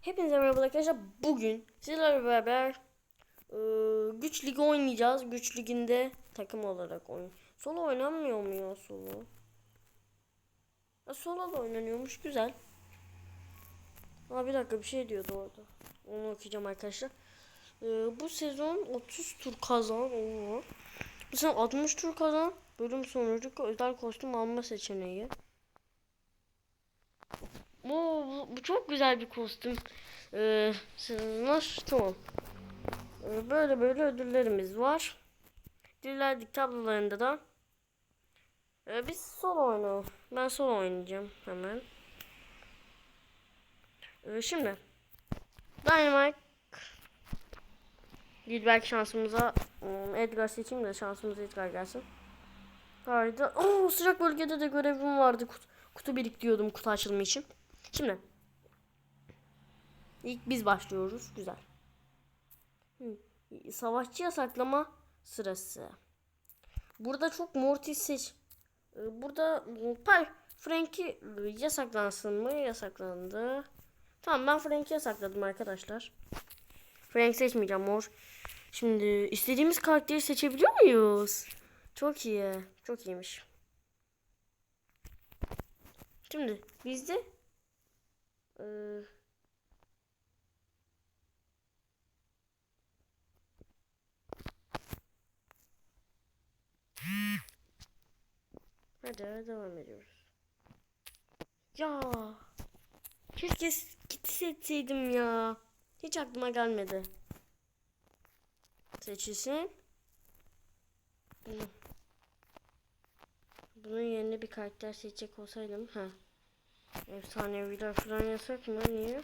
Hepinize merhaba arkadaşlar. Bugün sizlerle beraber e, güç ligi oynayacağız. Güç liginde takım olarak oyun. Solo oynanmıyor mu ya solo? Ha, solo da oynanıyormuş güzel. Aa bir dakika bir şey diyordu orada. Onu okuyacağım arkadaşlar. E, bu sezon 30 tur kazan. Oo. Bu sezon 60 tur kazan. Bölüm sonucu özel kostüm alma seçeneği. Bu, bu, bu çok güzel bir kostüm. Ee, sınır tamam. Ee, böyle böyle ödüllerimiz var. Dilerdik tablolarında da. Ee, biz solo oynayalım. Ben solo oynayacağım hemen. Ee, şimdi. Dynamite. Belki şansımıza ım, Edgar seçeyim de şansımıza Edgar gelsin. Haydi. Oo, sıcak bölgede de görevim vardı. Kutu, kutu biriktiriyordum kutu açılımı için. Şimdi. İlk biz başlıyoruz. Güzel. Savaşçı yasaklama sırası. Burada çok Mortis seç. Ee, Burada pay Frank'i yasaklansın mı? Yasaklandı. Tamam ben Frank'i yasakladım arkadaşlar. Frank seçmeyeceğim mor. Şimdi istediğimiz karakteri seçebiliyor muyuz? Çok iyi. Çok iyiymiş. Şimdi bizde ee, Hadi devam ediyoruz. Ya keşke kiti seçseydim ya. Hiç aklıma gelmedi. Seçilsin. Bunu. Bunun yerine bir karakter seçecek olsaydım. Ha. Efsaneviler falan yasak mı? Niye?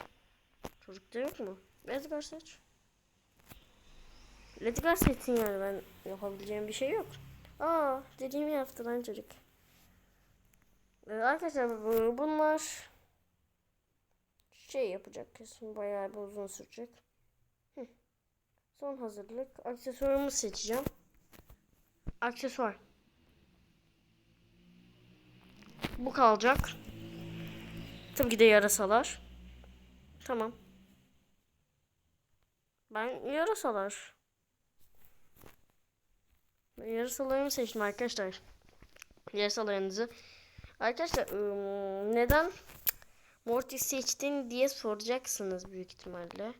Çocukta yok mu? Edgar seç. Edgar seçsin yani ben yapabileceğim bir şey yok. Aa dediğimi yaptı lan çocuk. Ee, arkadaşlar bu- bunlar şey yapacak kesin bayağı bir uzun sürecek. Son hazırlık. Aksesuarımı seçeceğim. Aksesuar. Bu kalacak. Tabii ki de yarasalar. Tamam. Ben yarasalar. Ben yarasalarımı seçtim arkadaşlar. Yarasalarınızı. Arkadaşlar ım, neden Mortis seçtin diye soracaksınız büyük ihtimalle.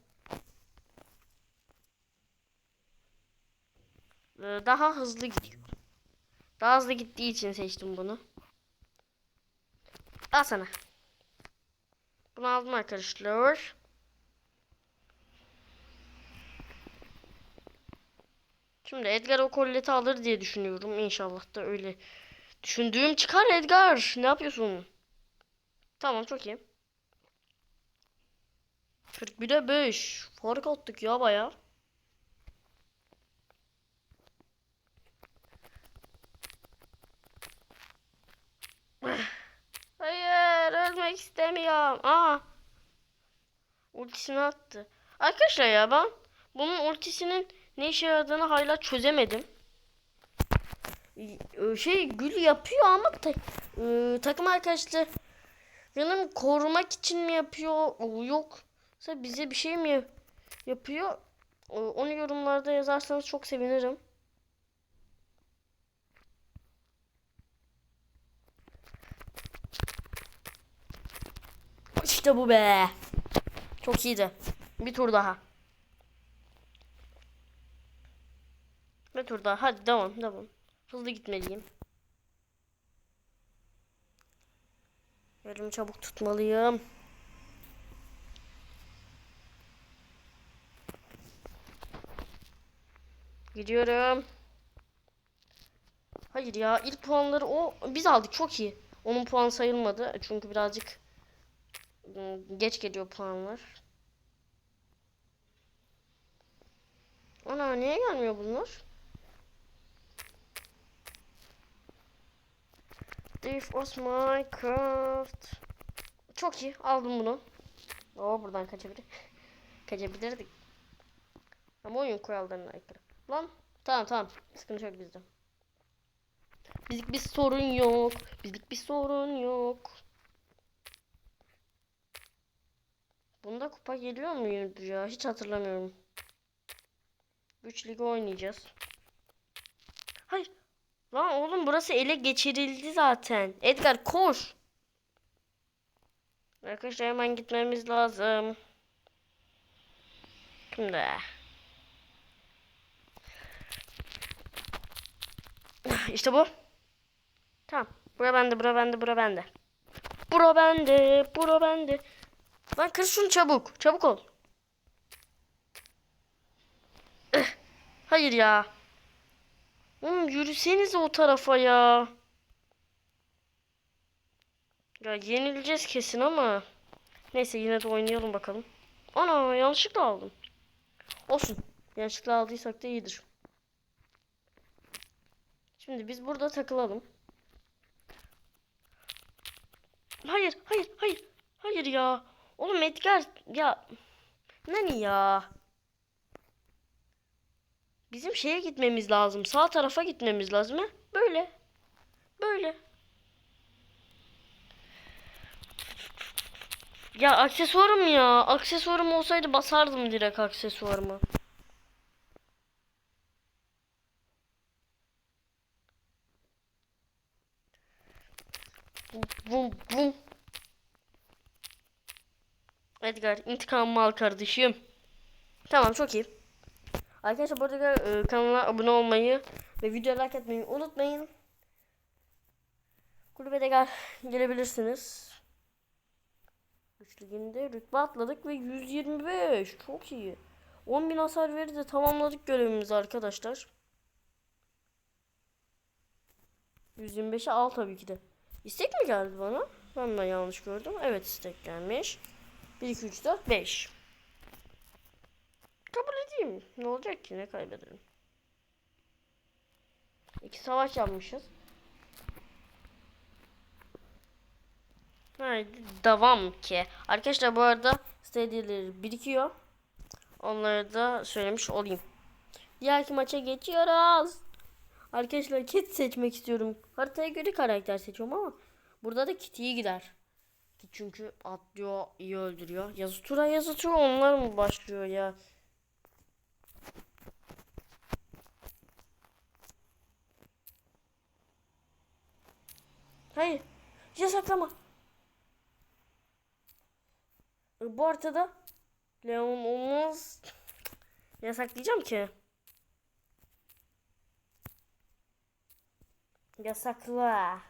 Ee, Daha hızlı gidiyor. Daha hızlı gittiği için seçtim bunu. Al sana. Bunu aldım arkadaşlar. Şimdi Edgar o kolleti alır diye düşünüyorum. İnşallah da öyle. Düşündüğüm çıkar Edgar. Ne yapıyorsun? Tamam çok iyi. 41'e 5. Fark attık ya baya. Hayır ölmek istemiyorum. Aa. Ultisini attı. Arkadaşlar ya ben bunun ultisinin ne işe yaradığını hala çözemedim. Ee, Şey gül yapıyor ama ta- e, takım arkadaşlar benim korumak için mi yapıyor o yoksa bize bir şey mi yapıyor? Onu yorumlarda yazarsanız çok sevinirim. İşte bu be. Çok iyiydi. Bir tur daha. Bir tur daha. Hadi devam devam. Hızlı gitmeliyim. Elimi çabuk tutmalıyım. Gidiyorum. Hayır ya ilk puanları o biz aldık çok iyi. Onun puan sayılmadı çünkü birazcık geç geliyor puanlar. Ana niye gelmiyor bunlar? Thief of Minecraft. Çok iyi aldım bunu. Oo buradan kaçabilir. Kaçabilirdik. Ama oyun kurallarına aykırı. Lan tamam tamam sıkıntı yok bizde. Bizlik bir sorun yok. Bizlik bir sorun yok. Bunda kupa geliyor muydu ya? Hiç hatırlamıyorum. Güç ligi oynayacağız. Hayır. Lan oğlum burası ele geçirildi zaten. Edgar koş. Arkadaşlar hemen gitmemiz lazım. Şimdi. İşte bu. Tamam. Bura bende, bura bende, bura bende. Bura bende, bura bende. Lan kır şunu çabuk. Çabuk ol. Eh, Hayır ya. Oğlum yürüsenize o tarafa ya. Ya yenileceğiz kesin ama. Neyse yine de oynayalım bakalım. Ana yanlışlıkla aldım. Olsun. Yanlışlıkla aldıysak da iyidir. Şimdi biz burada takılalım. Hayır, hayır, hayır. Hayır ya. Oğlum Edgar ya. Nani ya? Bizim şeye gitmemiz lazım. Sağ tarafa gitmemiz lazım ha? Böyle. Böyle. Ya aksesuarım ya. Aksesuarım olsaydı basardım direkt aksesuarımı. Bum bum bum. Edgar intikamımı al kardeşim. Tamam çok iyi. Arkadaşlar bu arada e, kanala abone olmayı ve videoya like etmeyi unutmayın. Kulübe de gel, gelebilirsiniz. Güç liginde rütbe atladık ve 125. Çok iyi. 10.000 hasar verdi tamamladık görevimizi arkadaşlar. 125'e al tabii ki de. İstek mi geldi bana? Ben mi yanlış gördüm? Evet istek gelmiş. 1, 2, 3, 4, 5. Kabul edeyim. Ne olacak ki? Ne kaybederim? İki savaş yapmışız. Haydi devam ki. Arkadaşlar bu arada stadiyeleri birikiyor. Onları da söylemiş olayım. Diğerki maça geçiyoruz. Arkadaşlar Kit seçmek istiyorum. Haritaya göre karakter seçiyorum ama burada da Kit gider. Çünkü atlıyor, iyi öldürüyor. Yazı tura yazı tura onlar mı başlıyor ya? Hayır. Yasaklama. E, Bu ortada Leon olmaz. Yasaklayacağım ki. Yasakla.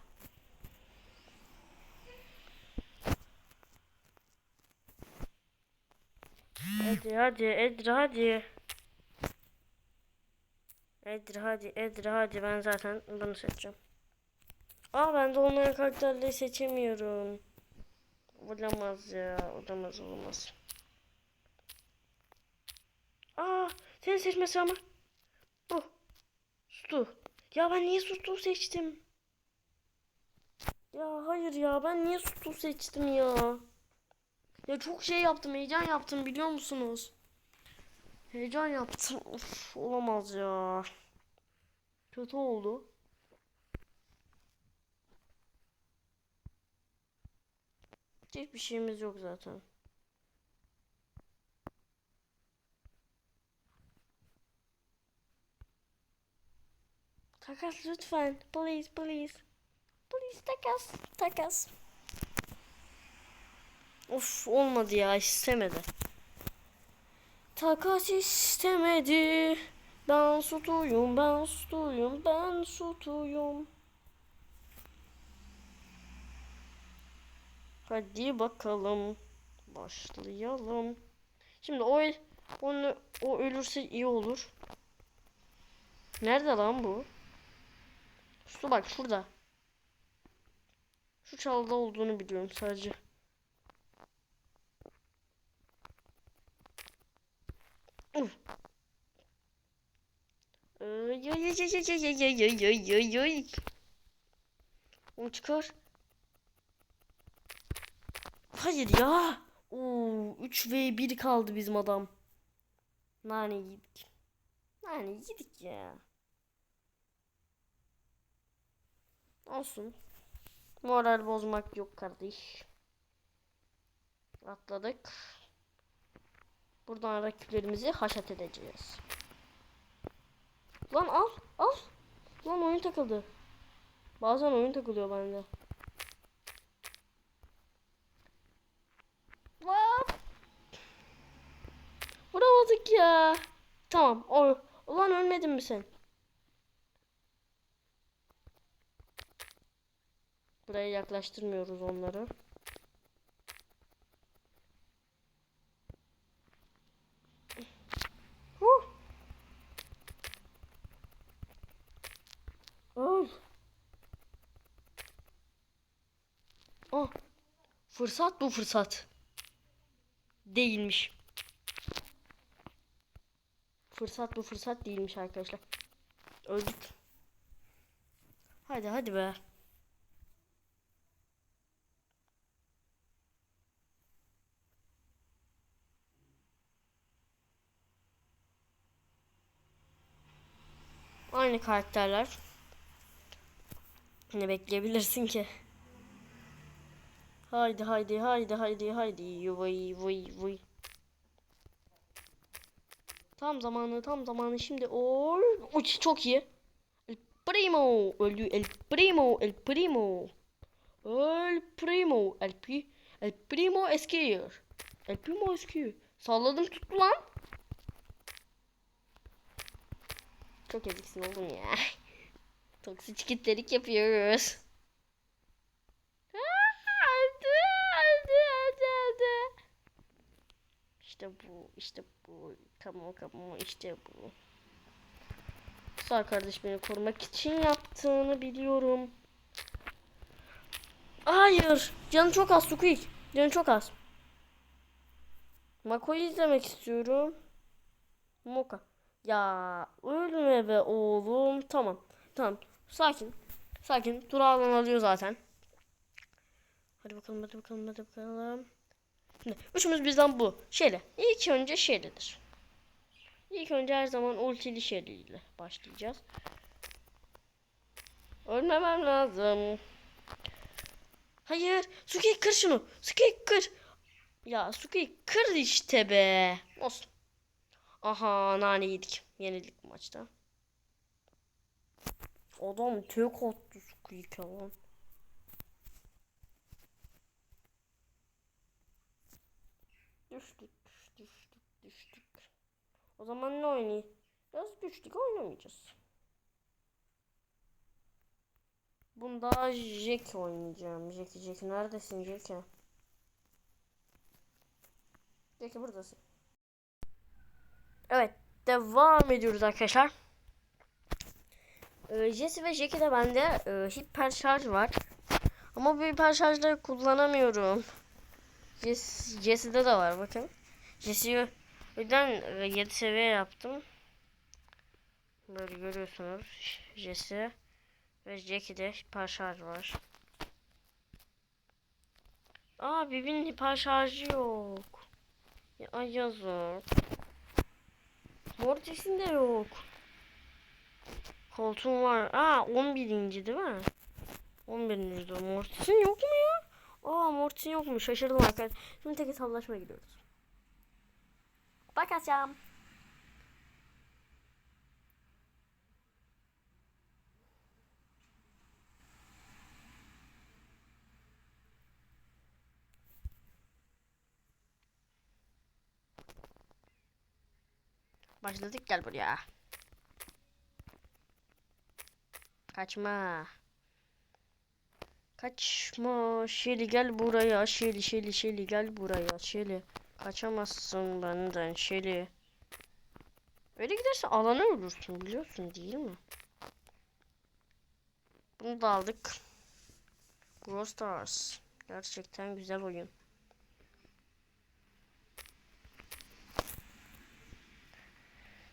Hadi hadi Edra hadi. Edra hadi Edra hadi ben zaten bunu seçeceğim. Aa ben de onların karakterleri seçemiyorum. Olamaz ya. Olamaz olamaz. Aa seni seçmesi ama. Bu. Su. Ya ben niye Sutu seçtim? Ya hayır ya ben niye Sutu seçtim ya? Ya çok şey yaptım heyecan yaptım biliyor musunuz? Heyecan yaptım. Of, olamaz ya. Kötü oldu. Hiçbir şeyimiz yok zaten. Takas lütfen. Please, please. Please takas. Takas. Of olmadı ya istemedi. Takas istemedi. Ben sutuyum, ben sutuyum, ben sutuyum. Hadi bakalım. Başlayalım. Şimdi o onu o ölürse iyi olur. Nerede lan bu? Su bak şurada. Şu çalıda olduğunu biliyorum sadece. Ay ay ay ay ay ay ay ay ay ay. Onu çıkar. Hayır ya. Oo, 3 ve 1 kaldı bizim adam. Nane yedik. Nane yedik ya. Olsun. Moral bozmak yok kardeş. Atladık. Buradan rakiplerimizi haşat edeceğiz. Lan al al. Lan oyun takıldı. Bazen oyun takılıyor bende. Vuramadık ya. Tamam. O, ulan ölmedin mi sen? Buraya yaklaştırmıyoruz onları. Öl. Oh. Fırsat bu fırsat. Değilmiş. Fırsat bu fırsat değilmiş arkadaşlar. Öldük. Hadi hadi be. Aynı karakterler. Ne bekleyebilirsin ki? Haydi haydi haydi haydi haydi vay vay vay. Tam zamanı tam zamanı şimdi ol. Uç çok iyi. El primo öldü el primo el primo. El primo el pi el primo eskiyor. El primo eskiyor. Salladım tuttu lan. Çok eziksin oğlum ya. Toksik kitlerik yapıyoruz. Aa, Öldü, öldü, öldü, öldü. İşte bu, işte bu. Come on, işte bu. Sağ kardeş beni korumak için yaptığını biliyorum. Hayır. Canı çok az Squeak. Canı çok az. Mako'yu izlemek istiyorum. Moka. Ya ölme be oğlum. Tamam. Tamam. Sakin. Sakin. Durağdan alıyor zaten. Hadi bakalım hadi bakalım hadi bakalım. Şimdi üçümüz bizden bu. Şöyle. İlk önce Shelly'dir. İlk önce her zaman ultili ile başlayacağız. Ölmemem lazım. Hayır. Suki kır şunu. Suki kır. Ya Suki kır işte be. Olsun. Aha nane yedik. Yenildik maçta. Adam tek attı Squeak'e lan. Düştük, düştük, düştük. O zaman ne oynayayım? Biraz düştük oynamayacağız. Bunda Jack oynayacağım. Jack, Jack neredesin Jack? Jack buradasın. Evet, devam ediyoruz arkadaşlar. Ee, Jesse ve Jack'e de bende e, hiper şarj var. Ama bu hiper şarjları kullanamıyorum. Jess, Jesse'de de var bakın. Jesse'yi o yüzden e, 7 seviye yaptım. Böyle görüyorsunuz. Jesse ve Jackie'de hiper şarj var. Aa Bibi'nin hiper şarjı yok. Ya ay yazık. Mortis'in de yok. Koltuğum var. Aa 11. değil mi? 11. de Mortis'in yok mu ya? Aa Mortis'in yok mu? Şaşırdım arkadaşlar. Şimdi tek hesaplaşmaya gidiyoruz. Bakacağım. Başladık gel buraya. Kaçma. Kaçma. Şeli gel buraya. Şeli Şeli Şeli gel buraya. Şeli. Kaçamazsın benden Şeli. Öyle giderse alanı ölürsün biliyorsun değil mi? Bunu da aldık. Brawl Stars. Gerçekten güzel oyun.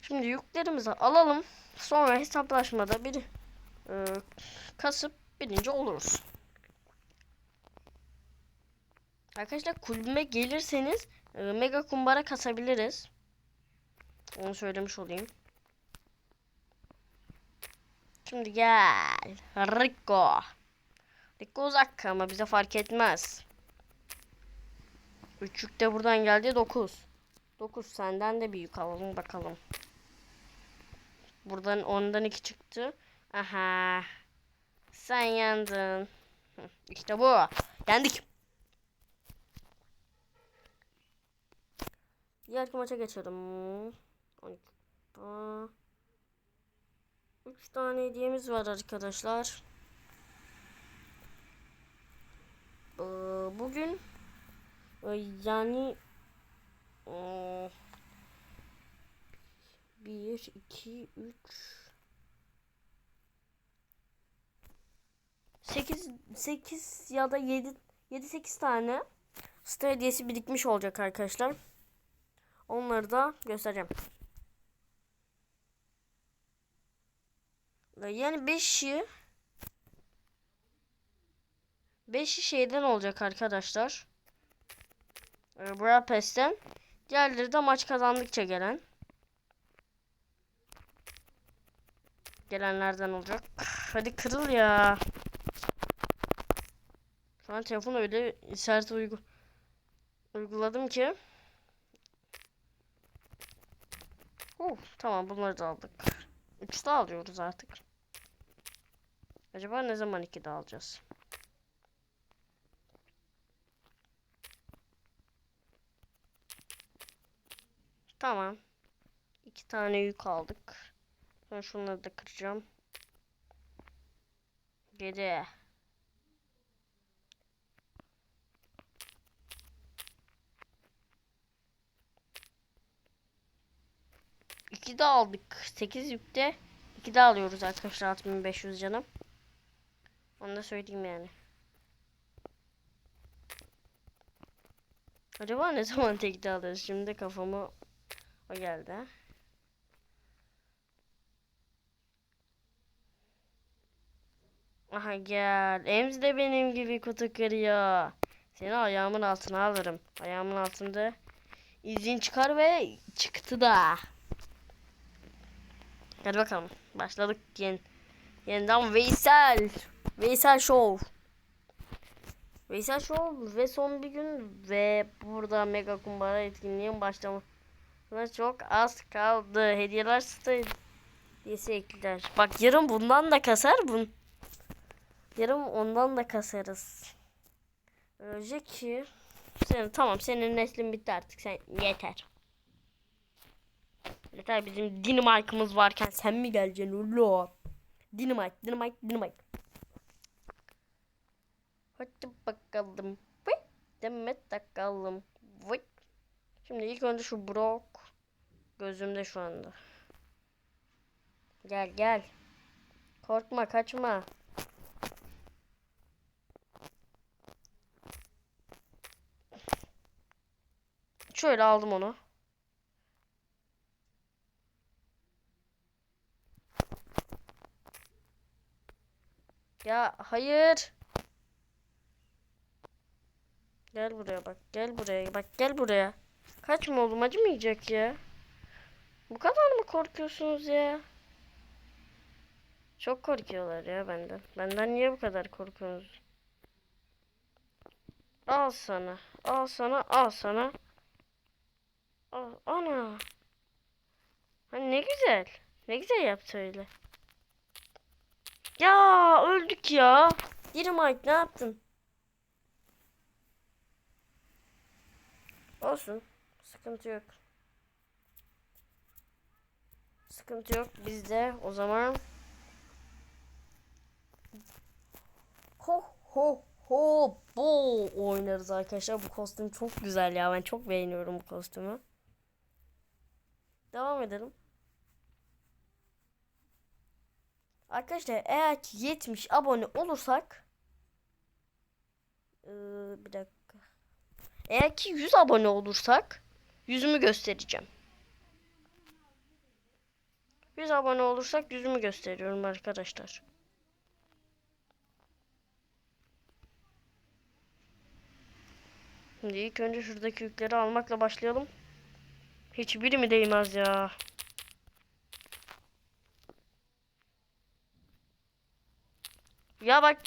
Şimdi yüklerimizi alalım. Sonra hesaplaşmada bir e, kasıp birinci oluruz. Arkadaşlar kulübüme gelirseniz e, mega kumbara kasabiliriz. Onu söylemiş olayım. Şimdi gel. Rico. Rico uzak ama bize fark etmez. Üçlük de buradan geldi 9. 9 senden de bir yük alalım bakalım. Buradan ondan 2 çıktı. Aha. Sen yandın. İşte bu. Yendik. Diğer maça geçelim. 12. Aa. 3 tane hediyemiz var arkadaşlar. Ee, Bugün e, yani e, 1, 2, 3 8, 8 ya da 7 7-8 tane site hediyesi birikmiş olacak arkadaşlar. Onları da göstereceğim. Yani 5'i 5'i şeyden olacak arkadaşlar. Ee, Brawl Pass'ten. Diğerleri de maç kazandıkça gelen. Gelenlerden olacak. Hadi kırıl ya. Şu an telefona öyle işaret uygu uyguladım ki. Oh, tamam bunları da aldık. İkisi de alıyoruz artık. Acaba ne zaman iki de alacağız? Tamam. İki tane yük aldık. Ben şunları da kıracağım. Gede. 2 de aldık. 8 yükte 2 de alıyoruz arkadaşlar 6500 canım. Onu da söyleyeyim yani. Acaba ne zaman tekte alırız? Şimdi kafama o geldi. Ha? Aha gel. Emz de benim gibi kutu kırıyor. Seni ayağımın altına alırım. Ayağımın altında izin çıkar ve çıktı da. Hadi bakalım. Başladık yen yeniden Veysel. Veysel Show. Veysel Show ve son bir gün ve burada mega kumbara etkinliğin başlamasına çok az kaldı. Hediyeler sitesi ekler. Bak yarın bundan da kasar bun. Yarın ondan da kasarız. Öyle ki senin tamam senin neslin bitti artık sen yeter. Yeter bizim Dynamite'ımız varken sen mi geleceksin ulo? Dynamite, Dynamite, Dynamite. Hadi bakalım. Vıy. Demet takalım. Vıy. Şimdi ilk önce şu Brock gözümde şu anda. Gel gel. Korkma kaçma. Şöyle aldım onu. Ya hayır. Gel buraya bak. Gel buraya. Bak gel buraya. Kaçma oğlum acımayacak ya. Bu kadar mı korkuyorsunuz ya? Çok korkuyorlar ya benden. Benden niye bu kadar korkuyorsunuz? Al sana. Al sana. Al sana. Al. Ana. Ha, ne güzel. Ne güzel yaptı öyle. Ya öldük ya. Dynamite ne yaptın? Olsun. Sıkıntı yok. Sıkıntı yok. Biz de o zaman ho ho ho bo oynarız arkadaşlar. Bu kostüm çok güzel ya. Ben çok beğeniyorum bu kostümü. Devam edelim. Arkadaşlar eğer ki 70 abone olursak ee, bir dakika. Eğer ki 100 abone olursak yüzümü göstereceğim. 100 abone olursak yüzümü gösteriyorum arkadaşlar. Şimdi ilk önce şuradaki yükleri almakla başlayalım. Hiçbiri mi değmez ya? Ya bak.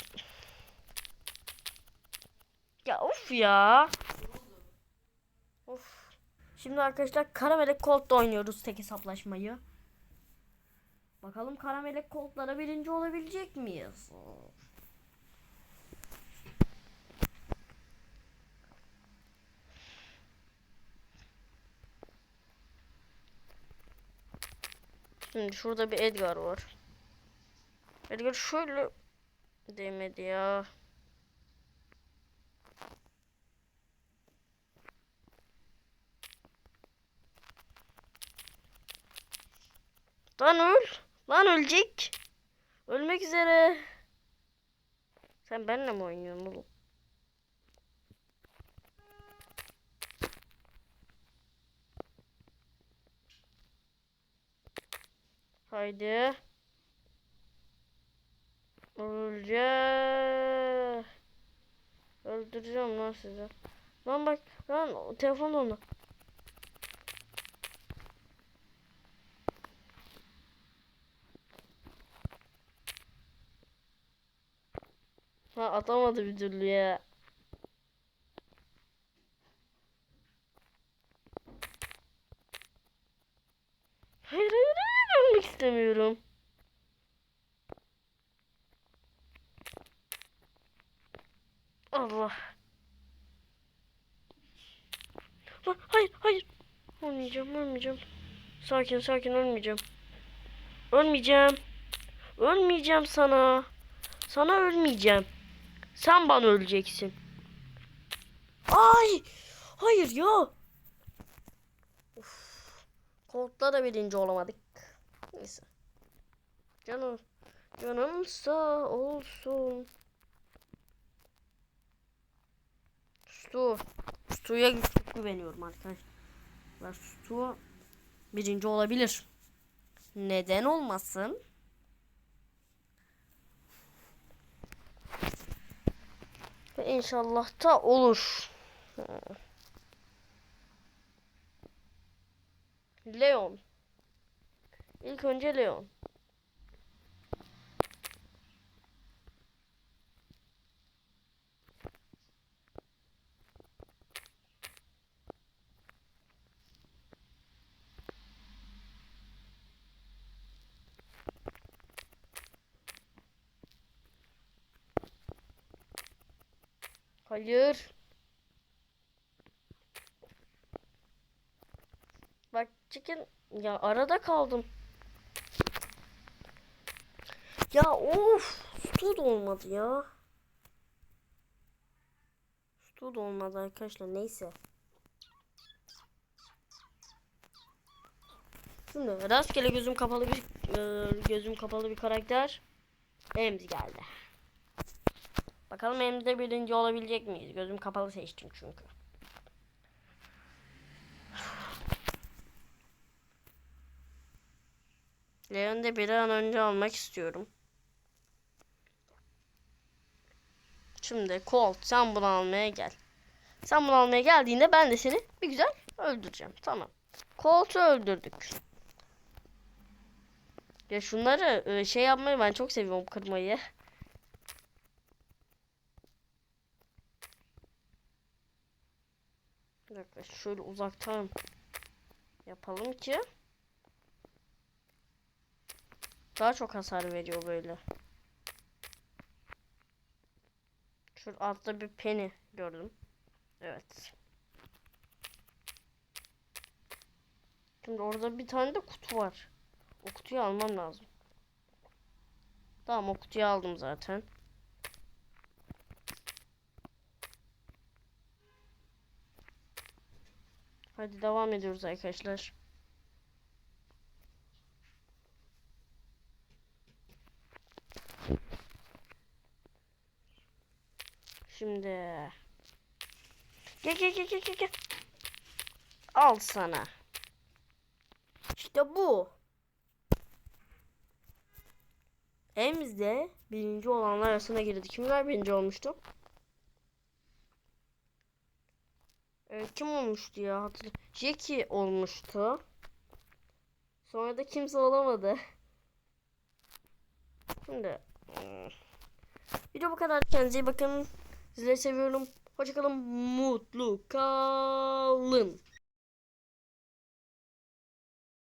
Ya of ya. Of. Şimdi arkadaşlar Karamelek Colt'da oynuyoruz tek hesaplaşmayı. Bakalım Karamelek Colt'lara birinci olabilecek miyiz? Şimdi şurada bir Edgar var. Edgar şöyle demedi ya. Lan öl. Lan ölecek. Ölmek üzere. Sen benimle mi oynuyorsun oğlum? Haydi. Öleceğim. Öldüreceğim lan sizi. Lan bak lan telefon onda. Ha atamadı bir türlü ya. Hayır hayır hayır ölmek istemiyorum. Allah. Lan hayır hayır. Ölmeyeceğim ölmeyeceğim. Sakin sakin ölmeyeceğim. Ölmeyeceğim. Ölmeyeceğim sana. Sana ölmeyeceğim. Sen bana öleceksin. Ay! Hayır ya. Of. Koltukta da birinci olamadık. Neyse. Canım. Canım sağ olsun. Stu. Stu'ya güveniyorum arkadaşlar. Stu birinci olabilir. Neden olmasın? Ve inşallah da olur. Leon. İlk önce Leon. Hayır. Bak çıkın. Ya arada kaldım. Ya of. Stu da olmadı ya. Stu da olmadı arkadaşlar. Neyse. Şimdi rastgele gözüm kapalı bir e, gözüm kapalı bir karakter. Ems geldi. Bakalım Ems'de birinci olabilecek miyiz? Gözüm kapalı seçtim çünkü. Leon'de bir an önce almak istiyorum. Şimdi Colt sen bunu almaya gel. Sen bunu almaya geldiğinde ben de seni bir güzel öldüreceğim. Tamam. Colt'u öldürdük. Ya şunları e, şey yapmayı ben çok seviyorum kırmayı. Dakika şöyle uzaktan yapalım ki daha çok hasar veriyor böyle. Şurada altta bir penny gördüm. Evet. Şimdi orada bir tane de kutu var. O kutuyu almam lazım. Tamam o kutuyu aldım zaten. Hadi devam ediyoruz arkadaşlar. Şimdi gel gel gel gel gel. Al sana. İşte bu. Ems de birinci olanlar arasına girdi. Kimler birinci olmuştu? Ee, kim olmuştu ya? Hatırla. Jackie olmuştu. Sonra da kimse olamadı. Şimdi hmm, video bu kadar. Kendinize iyi bakın. Sizleri seviyorum. Hoşçakalın. Mutlu kalın.